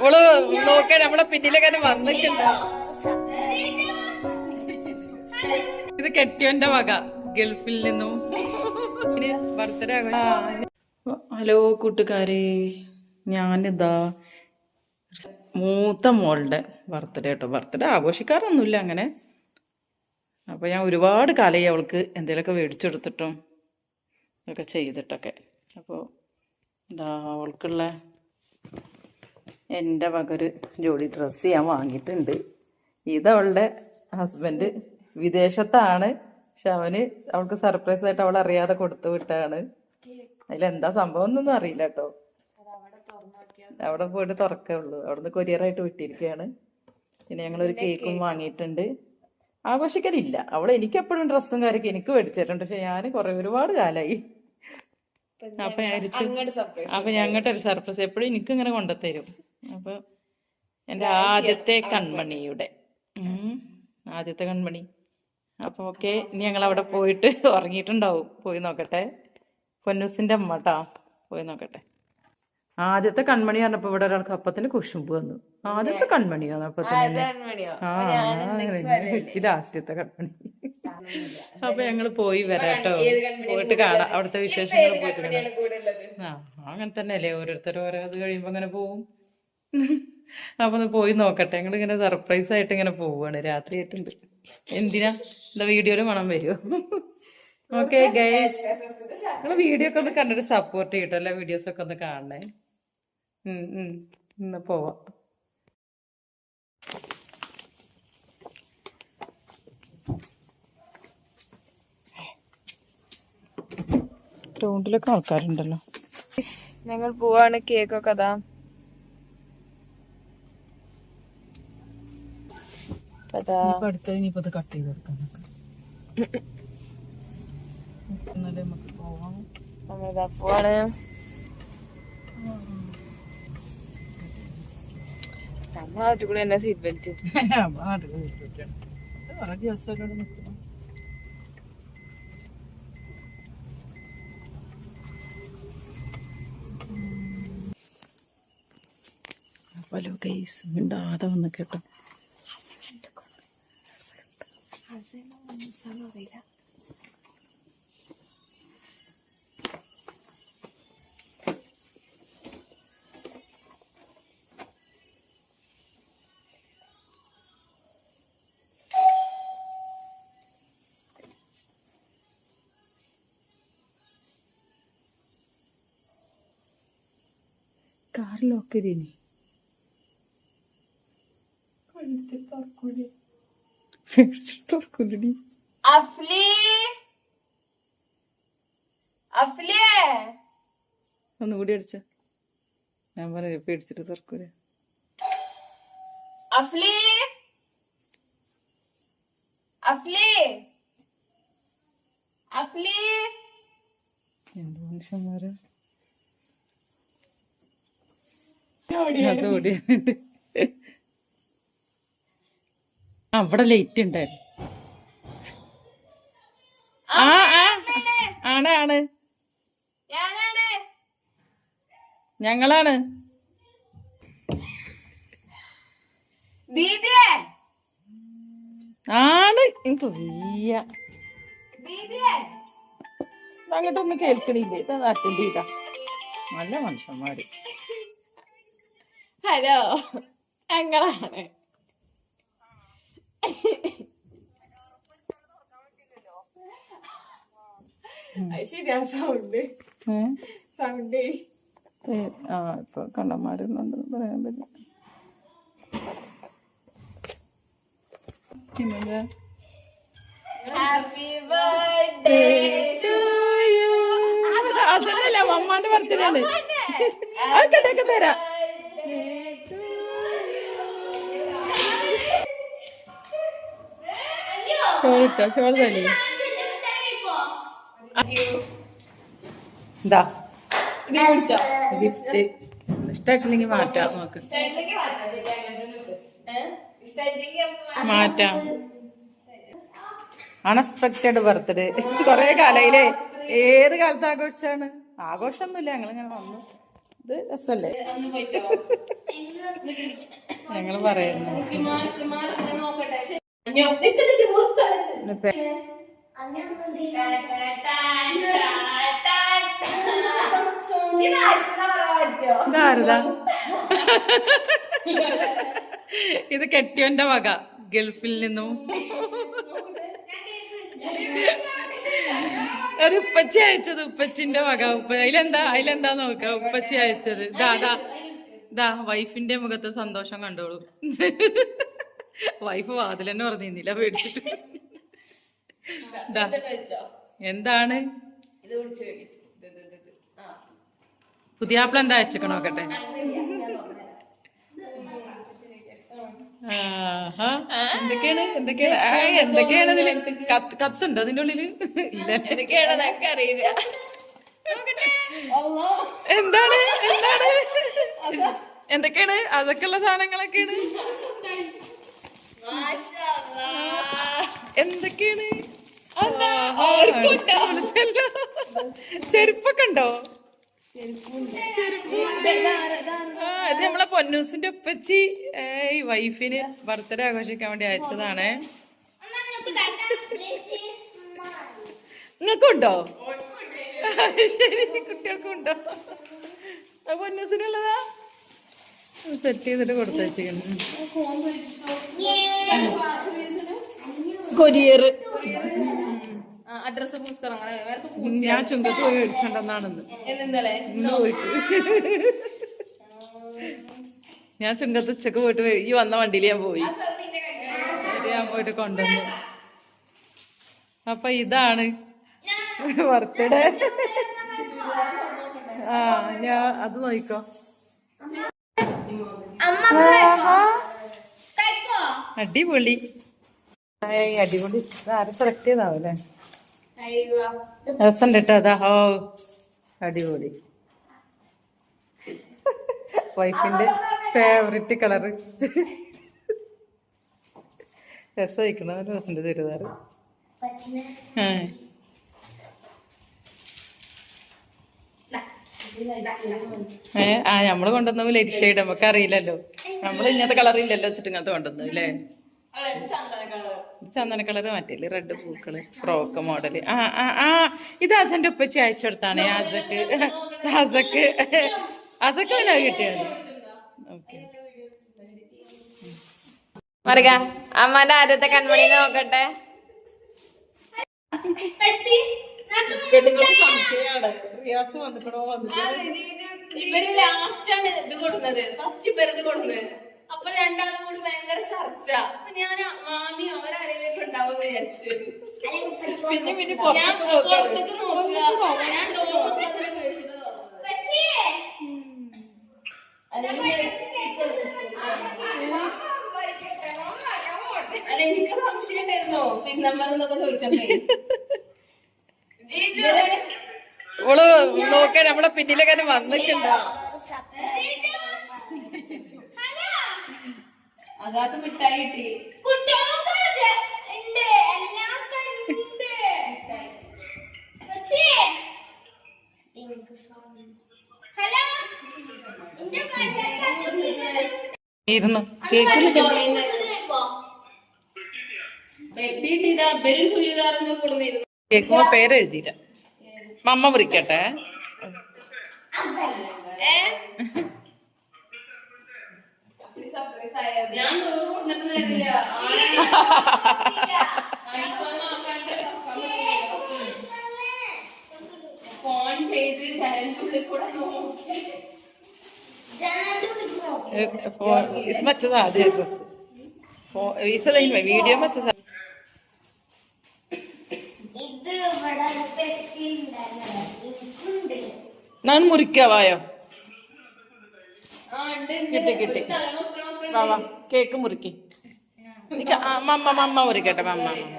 All നോക്കാൻ നമ്മളെ പിന്നിലെങ്ങനെ വന്നിട്ടുണ്ട്. ഇത് കെട്ടിയോന്റെ വക ഗൾഫിൽ നിന്നും. ഹലോ കൂട്ടുകാരെ. ഞാനിതാ മൂത്ത മോളുടെ ബർത്ത്ഡേ കേട്ടോ. ബർത്ത്ഡേ ആഘോഷിക്കാറൊന്നുമില്ല അങ്ങനെ. അപ്പോൾ ഞാൻ ഒരുപാട് കാലമായി അവൾക്ക് എന്തെങ്കിലുമൊക്കെ മേടിച്ചെടുത്തിട്ടും ഒക്കെ ചെയ്തിട്ടൊക്കെ. അപ്പോൾ എന്താ അവൾക്കുള്ള എന്റെ മകൊരു ജോഡി ഡ്രസ്സ് ഞാൻ വാങ്ങിയിട്ടുണ്ട്. ഇതവളുടെ ഹസ്ബൻഡ് വിദേശത്താണ്. പക്ഷെ അവന് അവൾക്ക് സർപ്രൈസ് ആയിട്ട് അവൾ അറിയാതെ കൊടുത്തു വിട്ടാണ്. അതിലെന്താ സംഭവം എന്നൊന്നും അറിയില്ല കേട്ടോ. അവിടെ പോയിട്ട് തുറക്കേ ഉള്ളൂ. അവിടുന്ന് കൊരിയറായിട്ട് വിട്ടിരിക്കുകയാണ്. പിന്നെ ഞങ്ങളൊരു കേക്കും വാങ്ങിയിട്ടുണ്ട്. ആഘോഷിക്കലില്ല. അവൾ എനിക്ക് എപ്പോഴും ഡ്രസ്സും കാര്യമൊക്കെ എനിക്ക് മേടിച്ചിട്ടുണ്ട് പക്ഷെ ഞാൻ കുറെ ഒരുപാട് കാലമായി അപ്പൊ ഞാൻ അപ്പൊ ഞങ്ങട്ടൊരു സർപ്രൈസ് എപ്പോഴും എനിക്ക് ഇങ്ങനെ കൊണ്ടുത്തരും. അപ്പൊ എന്റെ ആദ്യത്തെ കൺമണിയുടെ. ഉം, ആദ്യത്തെ കൺമണി. അപ്പൊ ഓക്കെ ഇനി ഞങ്ങൾ അവിടെ പോയിട്ട് ഉറങ്ങിയിട്ടുണ്ടാവും. പോയി നോക്കട്ടെ. പൊന്നൂസിന്റെ അമ്മ കേട്ടാ പോയി നോക്കട്ടെ. ആദ്യത്തെ കൺമണി പറഞ്ഞപ്പോ ഇവിടെ ഒരാൾക്ക് അപ്പത്തിന് കുശുമ്പ് വന്നു. ആദ്യത്തെ കൺമണിയാണ് അപ്പത്തിന് ആ ലാസ്റ്റത്തെ കൺമണി. അപ്പൊ ഞങ്ങൾ പോയി വരാട്ടോ പോയിട്ട് കാണാം. അവിടുത്തെ വിശേഷങ്ങൾ പോയിട്ട് അങ്ങനെ ആ അങ്ങനെ ഓരോരുത്തർ ഓരോരുത്തരും ഓരോ അത് കഴിയുമ്പോ അങ്ങനെ പോവും. അപ്പൊ പോയി നോക്കട്ടെ. ഞങ്ങൾ ഇങ്ങനെ സർപ്രൈസ് ആയിട്ട് ഇങ്ങനെ പോവാണ്. രാത്രി ആയിട്ടുണ്ട്. എന്തിനാ? എന്താ വീഡിയോയിൽ മണം വരുമോ ഓക്കെ ഗൈസ് നിങ്ങൾ വീഡിയോ ഒക്കെ ഒന്ന് കണ്ടിട്ട് സപ്പോർട്ട് ചെയ്യട്ടോ എല്ലാ വീഡിയോസ് ഒക്കെ ഒന്ന് കാണണേ. ഇന്ന് പോവാം. ഗ്രൗണ്ടിലൊക്കെ ആൾക്കാരുണ്ടല്ലോ. ഞങ്ങൾ പോവാണ് കേക്കൊക്കെ അതാ. അതാ. ഇനിയിപ്പോ അടുത്ത ഇനിയിപ്പോ ഇത് കട്ട് ചെയ്ത് കൊടുക്കാം. നമ്മളിതാ പോവാണ്. നമ്മ കൂടെ തന്നെ സീറ്റ് ബെൽറ്റ് കുറെ ദിവസം നിൽക്കണം ഹലോ ഗൈസ് മിണ്ടാതെ വന്ന് കേട്ടോ. Hazlo un solo día. Carlos, ¿qué tiene? തുറക്കൂലടി അഫ്ലി. അഫ്ലിയേ. ഒന്നുകൂടി അടിച്ച. ഞാൻ പറയാം പേടിച്ചിട്ട് തുറക്കൂല. അഫ്ലി. അഫ്ലി. അഫ്ലി. എന്ത് മനുഷ്യന്മാരാ. അത് ഓടിയാണ്ട് ആ അവിടെ ലൈറ്റ് ഉണ്ടായിരുന്നു ആ ആ. ആണ് ആണ്. ഞങ്ങളാണ്. ആണ്. എനിക്ക് വയ്യ. അങ്ങോട്ടൊന്നും കേൾക്കണില്ലേ? ഇത് അറ്റൻഡ് ചെയ്താ. നല്ല മനുഷ്യന്മാര്. ഹലോ. ഞങ്ങളാണ്. ശരിയാ സൗണ്ട്? സൗണ്ട് ഏ, ആ ഇപ്പൊ കള്ളന്മാരുണ്ടെന്ന് പറയാൻ പറ്റില്ല. പിന്നെന്താ ഹാപ്പി ബർത്ത്ഡേ അതല്ല മമ്മാന്റെ ബർത്ത്ഡേ ആണ് അതൊക്കെ തരാം. ഷോൾ ഇട്ടോ? ഷോൾ തല്ലേ എന്താ ഗിഫ്റ്റ്. ഇഷ്ടമായിട്ടില്ലെങ്കിൽ മാറ്റാം നോക്ക്. മാറ്റാം. അൺഎക്സ്പെക്റ്റഡ് ബർത്ത്ഡേ കൊറേ കാലയിലേ ഏത് കാലത്ത് ആഘോഷിച്ചാണ് ആഘോഷമൊന്നുമില്ല ഞങ്ങളിങ്ങനെ വന്നു. ഇത് രസല്ലേ? ഞങ്ങൾ പറയുന്നു. ഇത് കെട്ടിയോന്റെ വക ഗൾഫിൽ നിന്നും. അത് ഉപ്പച്ചി അയച്ചത് ഉപ്പച്ചിന്റെ വക. ഉപ്പ അതിലെന്താ? അതിലെന്താ നോക്ക? ഉപ്പച്ചി അയച്ചത്. ഇതാ ദാ. ദാ വൈഫിന്റെ മുഖത്ത് സന്തോഷം കണ്ടോളൂ. വൈഫ് വാതിൽ തന്നെ പറഞ്ഞിരുന്നില്ല പേടിച്ചിട്ട്. ദാ. ഇതൊക്കെ വെച്ചോ? എന്താണ്? ഇത് ആപ്പിൾ എന്താ അയച്ചേക്കണ നോക്കട്ടെ. എന്തൊക്കെയാണ്? എന്തൊക്കെയാണ്? എന്തൊക്കെയാണ് കത്തുണ്ടോ അതിന്റെ ഉള്ളിൽ? ഇല്ല അറിയില്ല. എന്താണ്? എന്താണ്? എന്തൊക്കെയാണ്? അതൊക്കെയുള്ള സാധനങ്ങളൊക്കെയാണ്. എന്തൊക്കെയാണ്. ചെരുപ്പൊക്കെ ഉണ്ടോ ഇത് നമ്മളെ പൊന്നൂസിന്റെ ഉപ്പച്ചി. ഈ വൈഫിന് ബർത്ത്ഡേ ആഘോഷിക്കാൻ വേണ്ടി അയച്ചതാണ്. നിങ്ങൾക്കുണ്ടോ? ശരി കുട്ടികൾക്കും ഉണ്ടോ ആ പൊന്നൂസിനുള്ളതാ? സെറ്റ് ചെയ്തിട്ട് കൊടുത്തു വെച്ചിരിക്കുന്നു കൊരിയർ. അഡ്രസ് പുസ്തകം ഞാൻ ചുങ്കത്ത് പോയി മേടിച്ചോണ്ടെന്നാണെന്ന് എന്നിന്നലെ ഞാൻ ചുങ്കത്ത് ഉച്ചയ്ക്ക് പോയിട്ട് ഈ വന്ന വണ്ടിയിൽ ഞാൻ പോയി. ഞാൻ പോയിട്ട് കൊണ്ടുവന്നു. അപ്പൊ ഇതാണ് ബർത്ത്ഡേ. ആ ഞാൻ അത് നോക്കോ. അടിപൊളി. അടിപൊളി. ആരും സെലക്ട് ചെയ്താവല്ലേ? രസം കേട്ടോ അതാ ഹോ. അടിപൊളി. വൈഫിന്റെ ഫേവറിറ്റ് കളറ് രസമായിക്കണ? ചുരിദാറ്. ആ. ഏ ആ നമ്മൾ കൊണ്ടുവന്നു ലൈറ്റ് ഷെയ്ഡ് നമുക്ക് അറിയില്ലല്ലോ നമ്മൾ ഇങ്ങനത്തെ കളർ ഇല്ലല്ലോ വെച്ചിട്ട് ഇങ്ങനത്തെ കൊണ്ടുവന്നു അല്ലേ? ചന്ദന കളറ് മറ്റേ റെഡ് പൂക്കൾ ഫ്രോക്ക് മോഡൽ ആ ആ ആ ഇത് അജന്റെ ഉപ്പച്ചി അയച്ചു കൊടുത്താണ് ആസക്ക് ആസക്ക് ആസക്ക് പിന്നെ കിട്ടിയത് ഓക്കെ മറിക അമ്മന്റെ ആദ്യത്തെ കൺമണി നോക്കട്ടെ. സംശയാണ് റിയാസ് വന്നിക്കണോ? ഇവർ ലാസ്റ്റ് ആണ് ഇത് കൊടുക്കുന്നത്. ഫസ്റ്റ് ഇപ്പൊ ഇത് കൊടുക്കുന്നത്. അപ്പൊ രണ്ടാളും കൂടി ഭയങ്കര ചർച്ച. അപ്പൊ ഞാൻ മാമി അവരാരെങ്കിലും ഉണ്ടാവും വിചാരിച്ചു. പിന്നെ പിന്നെ ഞാൻ പുറത്ത് പുറത്തേക്ക് നോക്കുക. ഞാൻ ഡോർ. അല്ല എനിക്ക് സംശയം ഉണ്ടായിരുന്നോ. പിൻ നമ്പർ എന്നൊക്കെ ചോദിച്ചപ്പോ. നോക്കാൻ നമ്മളെ പിന്നിലൊക്കെ വന്നിട്ടുണ്ടോ അതാത്ത് മിഠായി കിട്ടി. ഇരുന്നു. വെട്ടിയിട്ട് പേര് കൊടുന്നിരുന്നു കേക്കുമ്പോ മമ്മ മുറിക്കട്ടെ ഞാൻ കൊടുത്തിട്ടില്ല ഫോൺ ചെയ്ത് ജനലിനുള്ളിൽ കൂടെ നോക്കി. കിട്ടി, കിട്ടി. വാ വാ. കേക്ക് മുറിക്ക്. മമ്മ മമ്മ മുറിക്കട്ടെ മമ്മ മമ്മ.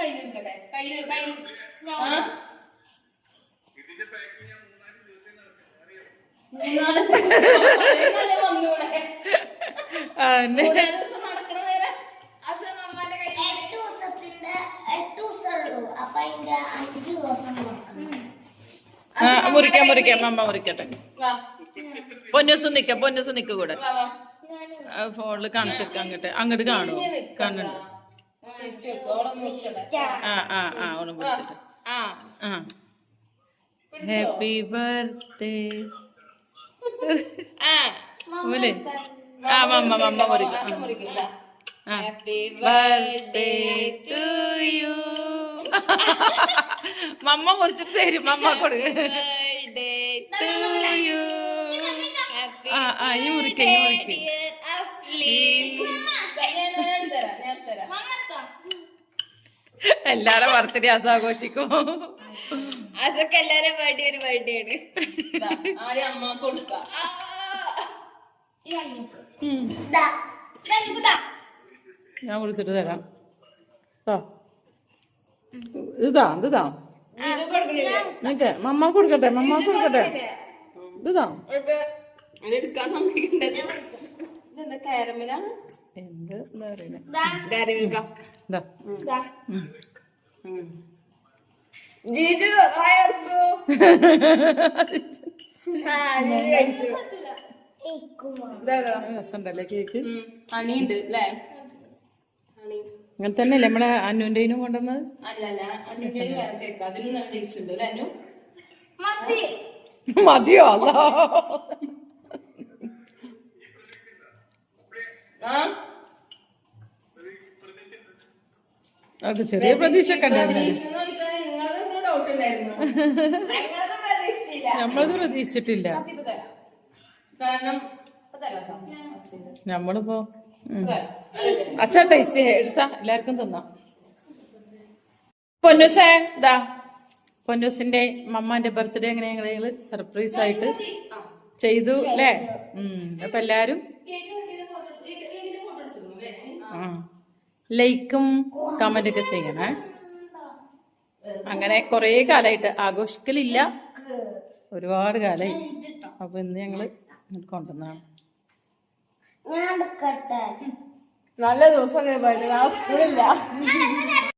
കയ്യിലെടുക്കട്ടെ കയ്യിൽ കയ്യിൽ മുറിക്കാം മുറിക്കാം. മമ്മ മുറിക്കട്ടെ. വാ. പൊന്നൂസ് നിക്ക പൊന്നൂസ് നിക്ക കൂടെ. ഫോണിൽ കാണിച്ചേക്ക അങ്ങോട്ട്. അങ്ങോട്ട് കാണുമോ കാണുന്നുണ്ട്. ആ ആ ആ ഓണം പിടിച്ചിട്ട് ആ. ഹാപ്പി ബർത്ത്ഡേ ആ. പോലെ ആ മമ്മ മമ്മ മുറിക്കും ഹാപ്പി ബർത്ത്ഡേ ടു യു മമ്മ മുറിച്ചിട്ട് തരും. മമ്മ കൊടുക്കും. ബർത്ത്ഡേ ടു യു ആ ആ ഈ മുറിക്ക ഈ മുറിക്ക. ഞാൻ തരാം ഞാൻ തരാം എല്ലാരും ബർത്ത്ഡേ ആസ് ആഘോഷിക്കും അതൊക്കെ എല്ലാരും ബർത്ത്ഡേ ഒരു ബർത്ത്ഡേ ആണ്. ദാ, ആദ്യം അമ്മ കൊടുക്കാം. ഉം. ഞാൻ വിളിച്ചിട്ട് തരാം. ആ. ഇതാ ഇതാ നിങ്ങക്ക് മമ്മ കൊടുക്കട്ടെ മമ്മ കൊടുക്കട്ടെ. ഇതാ എടുക്കാൻ സമ്മതിക്കണ്ടത്. ഇതെന്താ കാരമലാണ്? എന്ത് എന്താ. ജിജു വയർക്കൂ അണിയുണ്ട് അല്ലേ? നമ്മളെ അന്നുവിന്റെനും കൊണ്ടുവന്നത്? മതിയോ? അല്ല അനിയുടെ വേറെ കേക്ക് അതിന് നല്ല ടേസ്റ്റ് ഉണ്ട് അല്ലേ അനു മതിയോ അല്ലോ ആ അത് ചെറിയ പ്രതീക്ഷ നമ്മളത് പ്രതീക്ഷിച്ചിട്ടില്ല. നമ്മളിപ്പോ. അച്ഛാ ടേസ്റ്റ് എടുത്താ. എല്ലാവർക്കും തിന്നാം. പൊന്നൂസേ ഇതാ പൊന്നൂസിന്റെ മമ്മാന്റെ ബർത്ത്ഡേ എങ്ങനെ ഞങ്ങൾ സർപ്രൈസ് ആയിട്ട് ചെയ്തു അല്ലേ? ഉം. അപ്പൊ എല്ലാരും ലൈക്കും കമന്റ് ഒക്കെ ചെയ്യണേ. അങ്ങനെ കൊറേ കാലായിട്ട് ആഘോഷിക്കലില്ല. ഒരുപാട് കാലായി. അപ്പൊ ഇന്ന് ഞങ്ങൾ കൊണ്ടുവന്നാണ് ഞാൻ എടുക്കട്ടെ. നല്ല ദിവസം സ്കൂളില്ല.